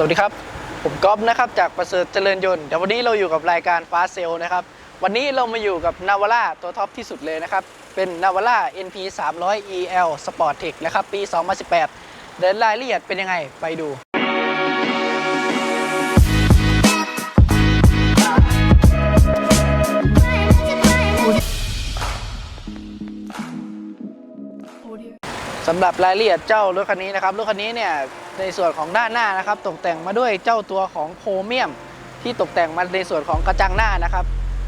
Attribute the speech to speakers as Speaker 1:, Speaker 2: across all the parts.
Speaker 1: สวัสดีครับ ผมก๊อฟนะครับจากประเสริฐเจริญยนต์เดี๋ยววันนี้เราอยู่กับรายการฟ้าเซลนะครับ วันนี้เรามาอยู่กับนาวาร่าตัวท็อปที่สุดเลยนะครับ เป็นนาวาร่า NP 300 EL Sport Tech นะครับ ปี 2018 เดินรายละเอียดเป็นยังไงไปดู สำหรับรายละเอียดเจ้ารถคันนี้นะครับรถคันนี้เนี่ยในส่วนของด้านหน้านะครับ ตกแต่งมาด้วยเจ้าตัวของโครเมียม ที่ตกแต่งมาในส่วนของกระจังหน้านะครับ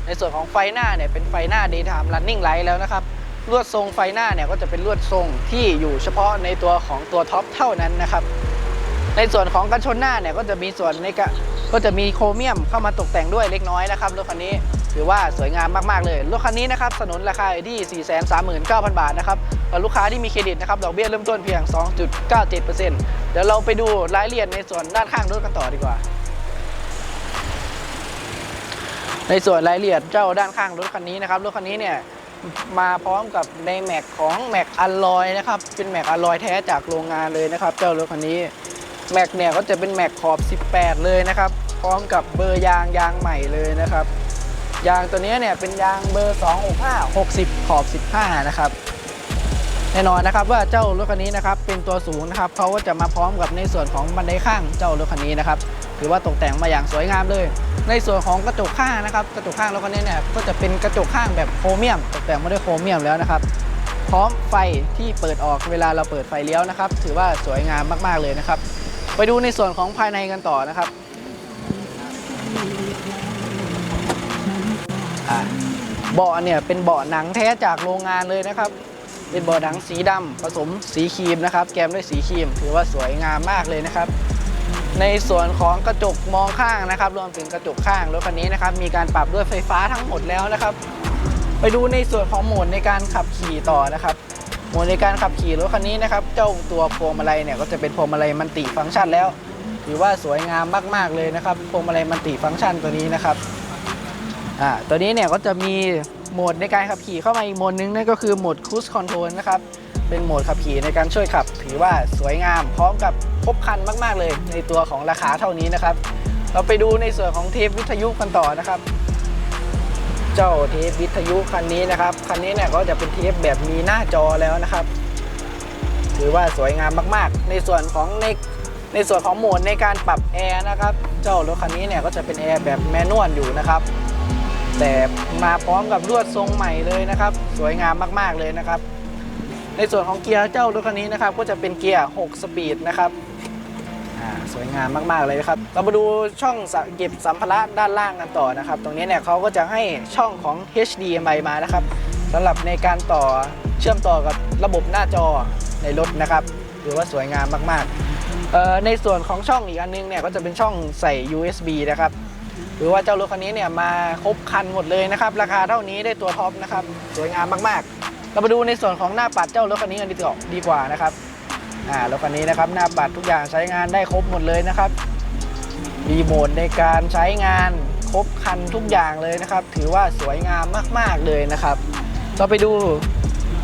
Speaker 1: ในส่วนของไฟหน้าเนี่ยเป็นไฟหน้า daytime running light แล้วนะครับลวดทรงไฟหน้าเนี่ยก็จะเป็นลวดทรงที่อยู่เฉพาะในตัวของตัวท็อปเท่านั้นนะครับ ในส่วนของกันชนหน้าเนี่ยก็จะมีส่วนในกะก็จะมีโครเมียมเข้ามาตกแต่งด้วยเล็กน้อยนะครับรถคันนี้ ถือว่าสวยงามมากๆเลย รถคันนี้นะครับสนุนราคาที่ 439,000 บาทนะครับสำหรับลูกค้าที่มีเครดิตนะครับดอกเบี้ยเริ่มต้นเพียง 2.97%เดี๋ยวเราไปดูรายละเอียดในส่วนด้านข้างรถกันต่อดีกว่า ในส่วนรายละเอียดเจ้าด้านข้างรถคันนี้นะครับรถคันนี้เนี่ยมาพร้อมกับในแม็กของแม็กอลลอยนะครับเป็นแม็กอลลอยแท้จากโรงงานเลยนะครับ เจ้ารถคันนี้แม็กเนี่ยก็จะเป็นแม็กขอบ 18 เลยนะครับ พร้อมกับเบอร์ยางยางใหม่เลยนะครับ ยางตัวนี้เนี่ยเป็นยางเบอร์ 265 60 ขอบ 15 นะครับ แน่นอนนะครับว่าเจ้ารถคันนี้นะครับเป็นตัวสูงนะครับเขาก็จะมาพร้อมกับในส่วนของบันไดข้างเจ้ารถคันนี้นะครับถือว่าตกแต่งมาอย่างสวยงามเลย ในส่วนของกระจกข้างนะครับกระจกข้างรถคันนี้เนี่ยก็จะเป็นกระจกข้างแบบโครเมียม ตกแต่งมาด้วยโครเมียมแล้วนะครับ พร้อมไฟที่เปิดออกเวลาเราเปิดไฟเลี้ยวนะครับ ถือว่าสวยงามมากๆเลยนะครับ ไปดูในส่วนของภายในกันต่อนะครับ อะเบาะเนี่ยเป็นเบาะหนังแท้จากโรงงานเลยนะครับ เป็นเบาะหนังสีดำผสมสีครีมนะครับ แกมด้วยสีครีม ถือว่าสวยงามมากเลยนะครับ ในส่วนของกระจกมองข้างนะครับ รวมถึงกระจกข้างรถคันนี้นะครับ มีการปรับด้วยไฟฟ้าทั้งหมดแล้วนะครับ ไปดูในส่วนของโหมดในการขับขี่ต่อนะครับโหมดในการขับขี่รถคันนี้นะครับ เจ้าตัวพวงมาลัยเนี่ยก็จะเป็นพวงมาลัยมันติฟังก์ชันแล้ว ถือว่าสวยงามมากๆเลยนะครับพวงมาลัยมันติฟังก์ชันตัวนี้นะครับ อ่าตัวนี้เนี่ยก็จะมีโหมดในการขับขี่เข้ามาอีกโหมดนึงนั่นก็คือโหมด Cruise Control นะครับเป็นโหมดขับขี่ในการช่วยขับ ถือว่าสวยงามพร้อมกับครบคันมาก ๆ เลยในตัวของราคาเท่านี้นะครับ เราไปดูในส่วนของเทปวิทยุกันต่อนะครับ เจ้าเทปวิทยุคันนี้นะครับคันนี้เนี่ยก็จะเป็นเทปแบบมีหน้าจอแล้วนะครับ ถือว่าสวยงามมาก ๆ ในส่วนของในในส่วนของโหมดในการปรับแอร์นะครับ เจ้ารถคันนี้เนี่ยก็จะเป็นแอร์แบบแมนนวลอยู่นะครับ แต่มาพร้อมกับลวดทรงใหม่เลยนะครับ สวยงามมากๆเลยนะครับ ในส่วนของเกียร์เจ้ารถคันนี้นะครับ ก็จะเป็นเกียร์ 6 สปีดนะครับสวยงามมากๆเลยครับ เรามาดูช่องเก็บสัมภาระด้านล่างกันต่อนะครับ ตรงนี้เนี่ยเขาก็จะให้ช่องของ HDMI มานะครับสำหรับในการต่อเชื่อมต่อกับระบบหน้าจอในรถนะครับถือว่าสวยงามมากๆในส่วนของช่องอีกอันนึงเนี่ยก็จะเป็นช่องใส่ USB นะครับ หรือว่าเจ้ารถคันนี้เนี่ยมาครบคันหมดเลยนะครับ ราคาเท่านี้ได้ตัวท็อปนะครับสวยงามมากๆ เรามาดูในส่วนของหน้าปัดเจ้ารถคันนี้กันดีกว่าดีกว่านะครับอ่ารถคันนี้นะครับหน้าปัดทุกอย่างใช้งานได้ครบหมดเลยนะครับรีโมทในการใช้งานครบคันทุกอย่างเลยนะครับ ถือว่าสวยงามมากๆเลยนะครับ เราไปดู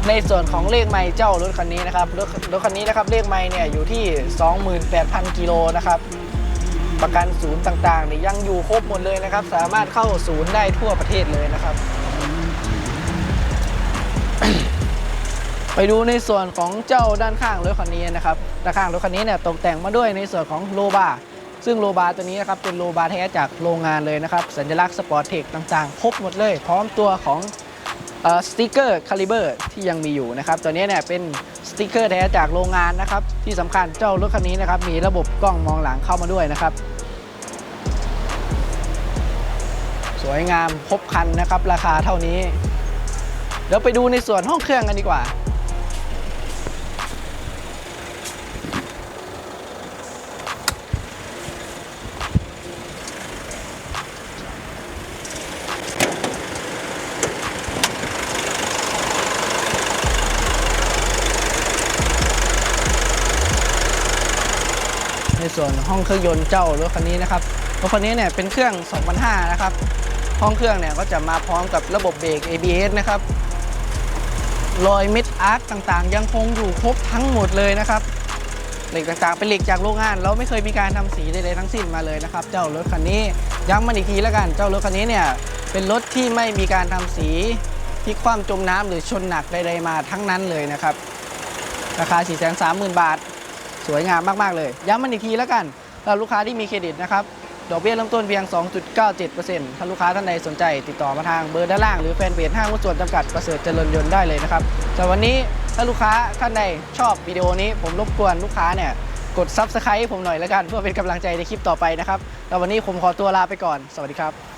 Speaker 1: ในส่วนของเลขไมล์เจ้ารถคันนี้นะครับรถรถคันนี้นะครับเลขไมล์เนี่ยอยู่ที่ 28,000 กิโลนะครับ ประกันศูนย์ต่างๆเนี่ยยังอยู่ครบหมดเลยนะครับ สามารถเข้าศูนย์ได้ทั่วประเทศเลยนะครับ ไปดูในส่วนของเจ้าด้านข้างรถคันนี้นะครับด้านข้างรถคันนี้เนี่ยตกแต่งมาด้วยในส่วนของโลบาร์ซึ่งโลบาร์ตัวนี้นะครับเป็นโลบาร์แท้จากโรงงานเลยนะครับ สัญลักษณ์สปอร์ตเทคต่างๆ ครบหมดเลย พร้อมตัวของ สติกเกอร์คาลิเบอร์ที่ยังมีอยู่นะครับตัวนี้เนี่ยเป็นสติกเกอร์แท้จากโรงงานนะครับที่สำคัญเจ้ารถคันนี้นะครับมีระบบกล้องมองหลังเข้ามาด้วยนะครับ สวยงามครบครันนะครับ ราคาเท่านี้ เดี๋ยวไปดูในส่วนห้องเครื่องกันดีกว่า ส่วนห้องเครื่องยนต์เจ้ารถคันนี้นะครับรถคันนี้เนี่ยเป็นเครื่อง 2005 นะครับ ห้องเครื่องเนี่ยก็จะมาพร้อมกับระบบเบรก ABS นะครับรอยมิดอาร์คต่างๆ ยังคงอยู่ครบทั้งหมดเลยนะครับเหล็กต่างๆ เป็นเหล็กจากโรงงาน เราไม่เคยมีการทำสีใดๆทั้งสิ้นมาเลยนะครับ เจ้ารถคันนี้ย้ำมันอีกทีแล้วกัน เจ้ารถคันนี้เนี่ยเป็นรถที่ไม่มีการทำสีที่คว่ำจมน้ำหรือชนหนักใดๆมาทั้งนั้นเลยนะครับ ราคา 4 3 0 0 0 0 บาท สวยงามมาก ๆ เลย ย้ำมันอีกทีแล้วกันสำหรับลูกค้าที่มีเครดิตนะครับ ดอกเบี้ยเริ่มต้นเพียง 2.97%ถ้าลูกค้าท่านใดสนใจ ติดต่อมาทางเบอร์ด้านล่าง หรือแฟนเพจห้างหุ้นส่วนจำกัดประเสริฐเจริญยนต์ได้เลยนะครับแต่วันนี้ถ้าลูกค้าท่านใดชอบวิดีโอนี้ ผมรบกวนลูกค้าเนี่ยกด Subscribe ผมหน่อยแล้วกัน เพื่อเป็นกำลังใจในคลิปต่อไปนะครับแล้ววันนี้ผมขอตัวลาไปก่อน สวัสดีครับ